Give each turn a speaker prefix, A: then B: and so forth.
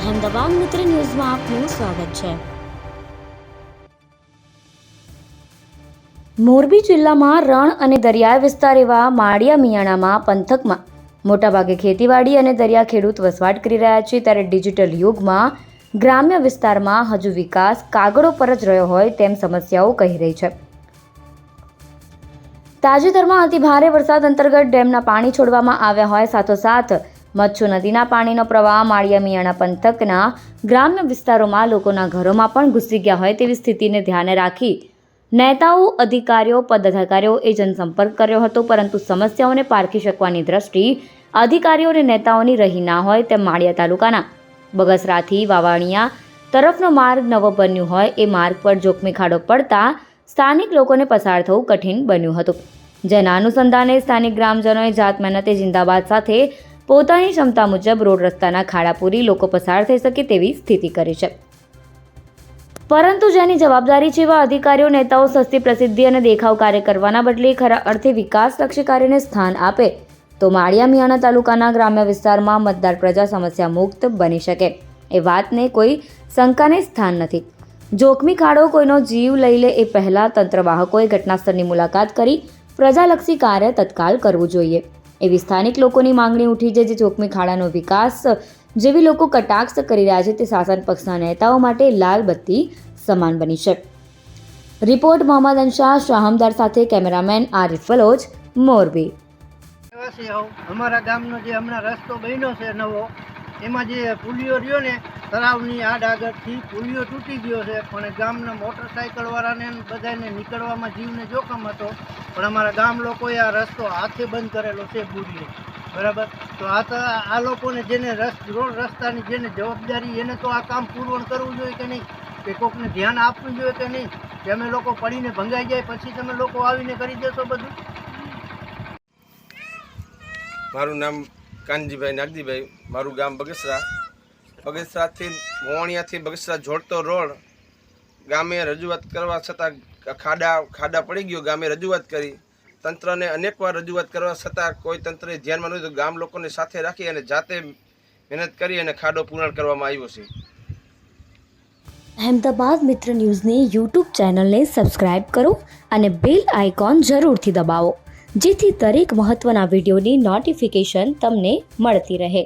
A: અહેમદાબાદ મિત્ર ન્યૂઝમાં આપનું સ્વાગત છે. મોરબી જિલ્લામાં રણ અને દરિયાઈ વિસ્તાર એવા માળિયા મિયાણામાં પંથકમાં મોટાભાગે ખેતીવાડી અને દરિયા ખેડૂત વસવાટ કરી રહ્યા છે ત્યારે ડિજિટલ યુગમાં ગ્રામ્ય વિસ્તારમાં હજુ વિકાસ કાગળો પર જ રહ્યો હોય તેમ સમસ્યાઓ કહી રહી છે. તાજેતરમાં અતિ ભારે વરસાદ અંતર્ગત ડેમના પાણી છોડવામાં આવ્યા હોય સાથોસાથ મચ્છુ નદીના પાણીનો પ્રવાહ, માળિયા મિયાણા પંથકના ગ્રામ્ય વિસ્તારોમાં લોકોના ઘરોમાં પણ ઘૂસી ગયા હોય તેવી સ્થિતિને ધ્યાને રાખી નેતાઓ, અધિકારીઓ, પદાધિકારીઓ એ જનસંપર્ક કર્યો હતો, પરંતુ સમસ્યાઓને પારખી શકવાની દ્રષ્ટિ અધિકારીઓ અને નેતાઓની રહી ના હોય તેમ માળિયા તાલુકાના બગસરાથી વાવાણિયા તરફનો માર્ગ નવો બન્યો હોય એ માર્ગ પર જોખમી ખાડો પડતા સ્થાનિક લોકોને પસાર થવું કઠિન બન્યું હતું. જેના અનુસંધાને સ્થાનિક ગ્રામજનોએ જાત મહેનતે જિંદાબાદ સાથે પોતાની ક્ષમતા મુજબ રોડ રસ્તાના ખાડા પૂરી લોકો પસાર થઈ શકે તેવી સ્થિતિ કરી છે. પરંતુ જેની જવાબદારી છે એવા અધિકારીઓ, નેતાઓ, સસ્તી પ્રસિદ્ધિ અને દેખાવ કાર્ય કરવાના બદલે ખરા અર્થે વિકાસલક્ષી કાર્યને સ્થાન આપે, તો માળિયા મિયાણા તાલુકાના ગ્રામ્ય વિસ્તારમાં મતદાર પ્રજા સમસ્યા મુક્ત બની શકે, એ વાતને કોઈ શંકાને સ્થાન નથી. જોખમી ખાડો કોઈનો જીવ લઈ લે એ પહેલાં તંત્રવાહકોએ ઘટનાસ્થળની મુલાકાત કરી પ્રજાલક્ષી કાર્ય તત્કાલ કરવું જોઈએ. એવી સ્થાનિક લોકોની માંગણી ઉઠી છે જે જોખમી ખાડાનો વિકાસ જેવી લોકો કટાક્ષ કરી રહ્યા છે તે શાસન પક્ષના નેતાઓ માટે લાલ બત્તી સમાન બની છે. રિપોર્ટ મોહમ્મદ અંશાહ શાહમદાર સાથે કેમેરામેન આરિફ ફલોજ, મોરબી.
B: અમારા ગામનો જે હમણાં રસ્તો બન્યો છે નવો, એમાં જે પુલિયો રહ્યો ને તળાવની આડ આગળથી પુલિયો તૂટી ગયો છે, પણ ગામના મોટરસાઇકલવાળાને બધાને નીકળવામાં જીવને જોખમ હતો. પણ અમારા ગામ લોકોએ આ રસ્તો હાથે બંધ કરેલો છે પુલિયો. બરાબર? તો આ તો આ લોકોને જેને રસ, રોડ રસ્તાની જેને જવાબદારી, એને તો આ કામ પૂરવણ કરવું જોઈએ કે નહીં? કે કોકને ધ્યાન આપવું જોઈએ કે નહીં? કે અમે લોકો પડીને ભંગાઈ જાય, પછી તમે લોકો આવીને કરી દેશો બધું?
C: મારું નામ કાનજીભાઈ નાગજીભાઈ, મારું ગામ બગસરા. બગસરાથી વોણિયાથી બગસરા જોડતો રોડ ગામે રજૂઆત કરવા છતાં ખાડા ખાડા પડી ગયો. ગામે રજૂઆત કરી. તંત્રને અનેકવાર રજૂઆત કરવા છતાં કોઈ તંત્રે ધ્યાનમાં નહોતું. ગામ લોકોને સાથે રાખી અને જાતે મહેનત કરી અને ખાડો પૂર્ણ કરવામાં આવ્યો છે.
A: અહેમદાબાદ મિત્ર ન્યૂઝની યુટ્યુબ ચેનલને સબસ્ક્રાઇબ કરો અને બેલ આઇકોન જરૂરથી દબાવો, જેથી દરેક મહત્ત્વના વિડીયોની નોટિફિકેશન તમને મળતી રહે.